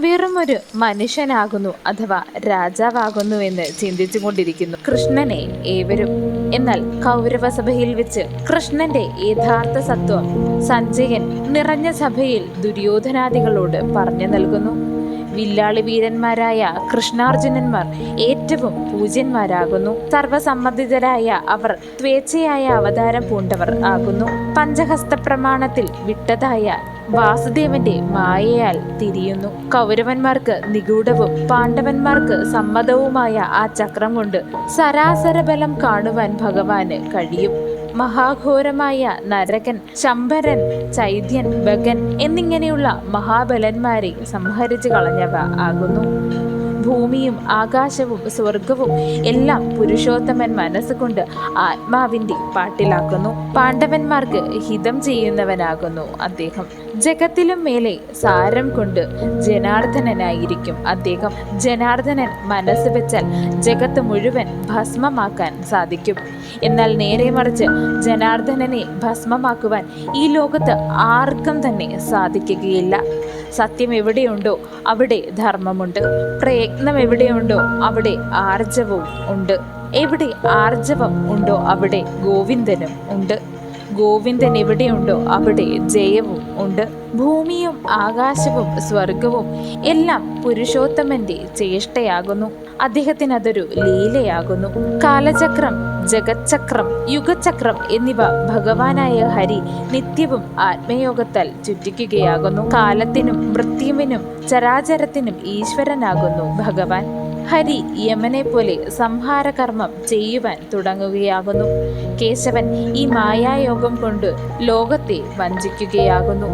വെറുമൊരു മനുഷ്യനാകുന്നു അഥവാ രാജാവാകുന്നു എന്ന് ചിന്തിച്ചു കൊണ്ടിരിക്കുന്നു കൃഷ്ണനെ ഏവരും എന്നാൽ കൗരവസഭയിൽ വെച്ച് കൃഷ്ണന്റെ യഥാർത്ഥ സത്വം സഞ്ജയൻ നിറഞ്ഞ സഭയിൽ ദുര്യോധനാദികളോട് പറഞ്ഞു നൽകുന്നു. വില്ലാളി വീരന്മാരായ കൃഷ്ണാർജുനന്മാർ ഏറ്റവും പൂജ്യന്മാരാകുന്നു. സർവസമ്മതിതരായ അവർ സ്വേച്ഛയായ അവതാരം പൂണ്ടവർ ആകുന്നു. പഞ്ചഹസ്ത പ്രമാണത്തിൽ വിട്ടതായ വാസുദേവന്റെ മായയാൽ തിരിയുന്നു. കൗരവന്മാർക്ക് നിഗൂഢവും പാണ്ഡവന്മാർക്ക് സമ്മതവുമായ ആ ചക്രം കൊണ്ട് സരാസര ബലം കാണുവാൻ ഭഗവാന് കഴിയും. മഹാഘോരമായ നരകൻ ശംഭരൻ ചൈത്യൻ ബഗൻ എന്നിങ്ങനെയുള്ള മഹാബലന്മാരെ സംഹരിച്ചു കളഞ്ഞവ ആകുന്നു. ഭൂമിയും ആകാശവും സ്വർഗവും എല്ലാം പുരുഷോത്തമൻ മനസ്സുകൊണ്ട് ആത്മാവിന്റെ പാട്ടിലാക്കുന്നു. പാണ്ഡവന്മാർക്ക് ഹിതം ചെയ്യുന്നവനാകുന്നു അദ്ദേഹം. ജഗത്തിലും മേലെ സാരം കൊണ്ട് ജനാർദ്ദനനായിരിക്കും അദ്ദേഹം. ജനാർദ്ദനൻ മനസ്സ് വെച്ചാൽ ജഗത്ത് മുഴുവൻ ഭസ്മമാക്കാൻ സാധിക്കും. എന്നാൽ നേരെ മറിച്ച് ജനാർദ്ദനനെ ഭസ്മമാക്കുവാൻ ഈ ലോകത്ത് ആർക്കും തന്നെ സാധിക്കുകയില്ല. സത്യം എവിടെയുണ്ടോ അവിടെ ധർമ്മമുണ്ട്. പ്രയത്നം എവിടെയുണ്ടോ അവിടെ ആർജവവും ഉണ്ട്. എവിടെ ആർജവം ഉണ്ടോ അവിടെ ഗോവിന്ദനും ഉണ്ട്. ഗോവിന്ദൻ എവിടെയുണ്ടോ അവിടെ ജയവും ഉണ്ട്. ഭൂമിയും ആകാശവും സ്വർഗവും എല്ലാം പുരുഷോത്തമന്റെ ചേഷ്ടയാകുന്നു. അദ്ദേഹത്തിന് അതൊരു ലീലയാകുന്നു. കാലചക്രം ജഗച്ചക്രം യുഗചക്രം എന്നിവ ഭഗവാനായ ഹരി നിത്യവും ആത്മയോഗത്താൽ ചുറ്റിക്കുകയാകുന്നു. കാലത്തിനും മൃത്യുവിനും ചരാചരത്തിനും ഈശ്വരനാകുന്നു ഭഗവാൻ. ഹരി യമനെ പോലെ സംഹാരകർമ്മം ചെയ്യുവാൻ തുടങ്ങുകയാകുന്നു. കേശവൻ ഈ മായായോഗം കൊണ്ട് ലോകത്തെ വഞ്ചിക്കുകയാകുന്നു.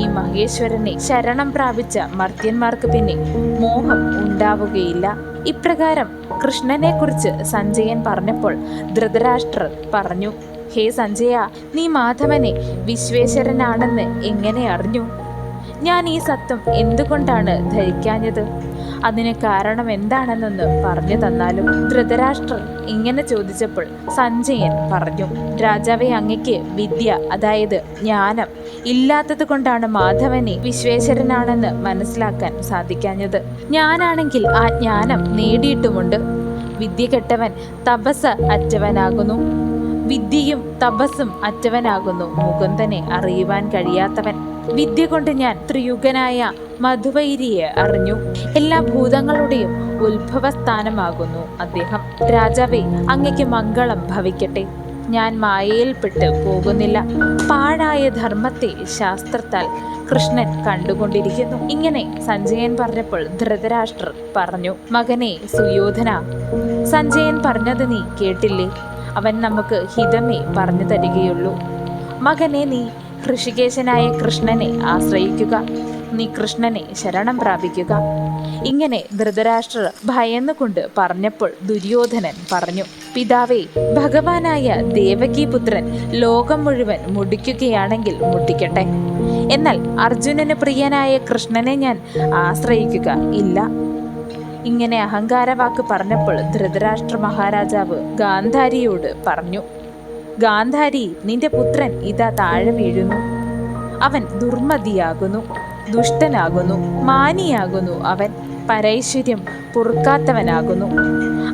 ഈ മഹേശ്വരനെ ശരണം പ്രാപിച്ച മർത്യന്മാർക്ക് പിന്നെ മോഹം ഉണ്ടാവുകയില്ല. ഇപ്രകാരം കൃഷ്ണനെക്കുറിച്ച് സഞ്ജയൻ പറഞ്ഞപ്പോൾ ധൃതരാഷ്ട്രർ പറഞ്ഞു ഹേ സഞ്ജയ നീ മാധവനെ വിശ്വേശ്വരനാണെന്ന് എങ്ങനെ അറിഞ്ഞു? ഞാൻ ഈ സത്വം എന്തുകൊണ്ടാണ് ധരിക്കാഞ്ഞത്? അതിന് കാരണം എന്താണെന്നൊന്ന് പറഞ്ഞു തന്നാലും ധൃതരാഷ്ട്രൻ ഇങ്ങനെ ചോദിച്ചപ്പോൾ സഞ്ജയൻ പറഞ്ഞു രാജാവെ അങ്ങയ്ക്ക് വിദ്യ അതായത് ജ്ഞാനം ഇല്ലാത്തത് കൊണ്ടാണ് മാധവനെ വിശ്വേശ്വരനാണെന്ന് മനസ്സിലാക്കാൻ സാധിക്കാഞ്ഞത്. ഞാനാണെങ്കിൽ ആ ജ്ഞാനം നേടിയിട്ടുമുണ്ട്. വിദ്യ കെട്ടവൻ തപസ് അറ്റവനാകുന്നു. വിദ്യയും തപസ്സും അറ്റവനാകുന്നു. മുകുന്ദനെ അറിയുവാൻ കഴിയാത്തവൻ വിദ്യ കൊണ്ട് ഞാൻ ത്രിയുഗനായ മധുവൈരിയെ അറിഞ്ഞു. എല്ലാ ഭൂതങ്ങളുടെയും ഉത്ഭവസ്ഥാനമാകുന്നു. അദ്ദേഹം രാജാവേ അങ്ങയ്ക്ക് മംഗളം ഭവിക്കട്ടെ. ഞാൻ മായയിൽപ്പെട്ട് പോകുന്നില്ല. പാഴായ ധർമ്മത്തെ ശാസ്ത്രത്താൽ കൃഷ്ണൻ കണ്ടുകൊണ്ടിരിക്കുന്നു. ഇങ്ങനെ സഞ്ജയൻ പറഞ്ഞപ്പോൾ ധൃതരാഷ്ട്രർ പറഞ്ഞു മകനെ സുയോധന സഞ്ജയൻ പറഞ്ഞത് നീ കേട്ടില്ലേ? അവൻ നമുക്ക് ഹിതമേ പറഞ്ഞു തരികയുള്ളൂ. മകനെ നീ ഋഷികേശനായ കൃഷ്ണനെ ആശ്രയിക്കുക. നീ കൃഷ്ണനെ ശരണം പ്രാപിക്കുക. ഇങ്ങനെ ധൃതരാഷ്ട്രർ ഭയന്നുകൊണ്ട് പറഞ്ഞപ്പോൾ ദുര്യോധനൻ പറഞ്ഞു പിതാവേ ഭഗവാനായ ദേവകീപുത്രൻ ലോകം മുഴുവൻ മുടിക്കുകയാണെങ്കിൽ മുട്ടിക്കട്ടെ. എന്നാൽ അർജുനന് പ്രിയനായ കൃഷ്ണനെ ഞാൻ ആശ്രയിക്കുക ഇല്ല. ഇങ്ങനെ അഹങ്കാരവാക്ക് പറഞ്ഞപ്പോൾ ധൃതരാഷ്ട്ര മഹാരാജാവ് ഗാന്ധാരിയോട് പറഞ്ഞു ഗാന്ധാരി നിന്റെ പുത്രൻ ഇതാ താഴെ വീഴുന്നു. അവൻ ദുർമതിയാകുന്നു ദുഷ്ടനാകുന്നു മാനിയാകുന്നു അവൻ. പരൈശ്വര്യം പൊറുക്കാത്തവനാകുന്നു.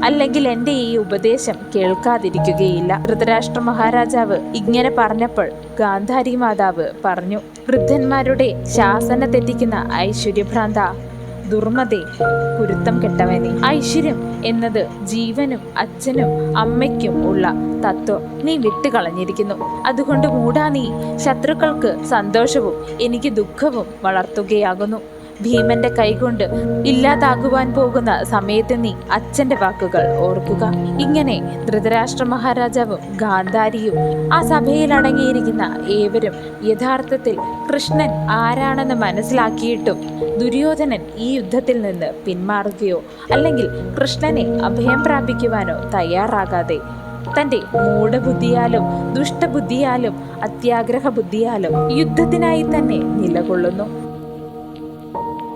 അല്ലെങ്കിൽ എന്റെ ഈ ഉപദേശം കേൾക്കാതിരിക്കുകയില്ല. ധൃതരാഷ്ട്ര മഹാരാജാവ് ഇങ്ങനെ പറഞ്ഞപ്പോൾ ഗാന്ധാരി മാതാവ് പറഞ്ഞു വൃദ്ധന്മാരുടെ ശാസന തെറ്റിക്കുന്ന ഐശ്വര്യഭ്രാന്ത ദുർമതേ കുരുത്തം കെട്ടവനെ. ഐശ്വര്യം എന്നത് ജീവനും അച്ഛനും അമ്മയ്ക്കും ഉള്ള തത്വം നീ വിട്ടുകളഞ്ഞിരിക്കുന്നു. അതുകൊണ്ട് മൂടാ നീ. ശത്രുക്കൾക്ക് സന്തോഷവും എനിക്ക് ദുഃഖവും വളർത്തുകയാകുന്നു. ഭീമന്റെ കൈകൊണ്ട് ഇല്ലാതാകുവാൻ പോകുന്ന സമയത്ത് നീ അച്ഛന്റെ വാക്കുകൾ ഓർക്കുക. ഇങ്ങനെ ധൃതരാഷ്ട്ര മഹാരാജാവും ഗാന്ധാരിയും ആ സഭയിൽ അടങ്ങിയിരിക്കുന്ന ഏവരും യഥാർത്ഥത്തിൽ കൃഷ്ണൻ ആരാണെന്ന് മനസ്സിലാക്കിയിട്ടും ദുര്യോധനൻ ഈ യുദ്ധത്തിൽ നിന്ന് പിന്മാറുകയോ അല്ലെങ്കിൽ കൃഷ്ണനെ അഭയം പ്രാപിക്കുവാനോ തയ്യാറാകാതെ തന്റെ മൂഢബുദ്ധിയാലും ദുഷ്ടബുദ്ധിയാലും അത്യാഗ്രഹ ബുദ്ധിയാലും യുദ്ധത്തിനായി തന്നെ നിലകൊള്ളുന്നു.